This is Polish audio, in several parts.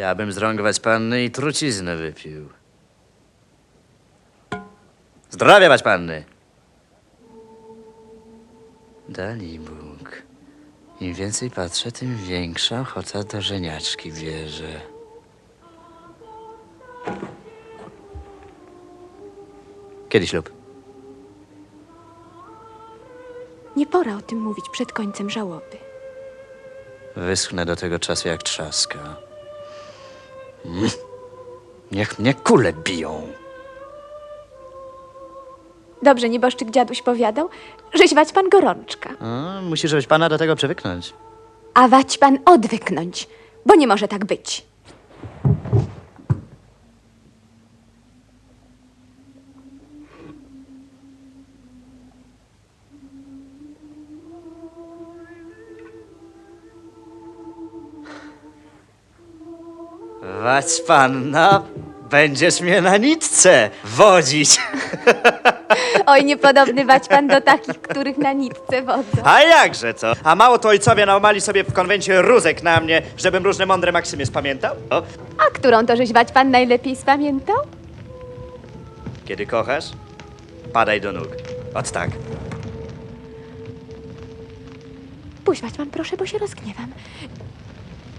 Ja bym zrągować panny i truciznę wypił. Zdrowiać panny! Dali Bóg. Im więcej patrzę, tym większa ochota do żeniaczki bierze. Kiedy ślub? Nie pora o tym mówić przed końcem żałoby. Wyschnę do tego czasu jak trzaska. Niech mnie kule biją. Dobrze nieboszczyk dziaduś powiadał, że wać pan gorączka, A, musi żebyś pana do tego przywyknąć. a wać pan odwyknąć, bo nie może tak być. Wać panna, będziesz mnie na nitce wodzić. Oj, niepodobny wać pan do takich, których na nitce wodzą. A jakże to? A mało to ojcowie naomali sobie w konwencie rózek na mnie, żebym różne mądre maksymy spamiętał? O, A którą to żeś wać pan najlepiej spamiętał? kiedy kochasz, padaj do nóg. Ot tak. Puść wać pan proszę, bo się rozgniewam.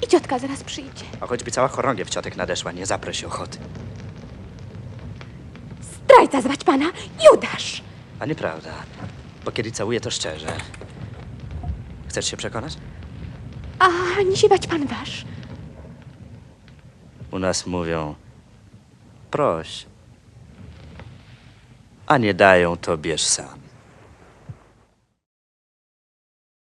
I ciotka zaraz przyjdzie. A choćby cała chorągiew ciotek nadeszła, nie zaprę się ochoty. Zdrajca zwać pana, Judasz! A nieprawda, bo kiedy całuję, to szczerze. Chcesz się przekonać? A nie się wać pan wasz. U nas mówią, proś, a nie dają, to bierz sam.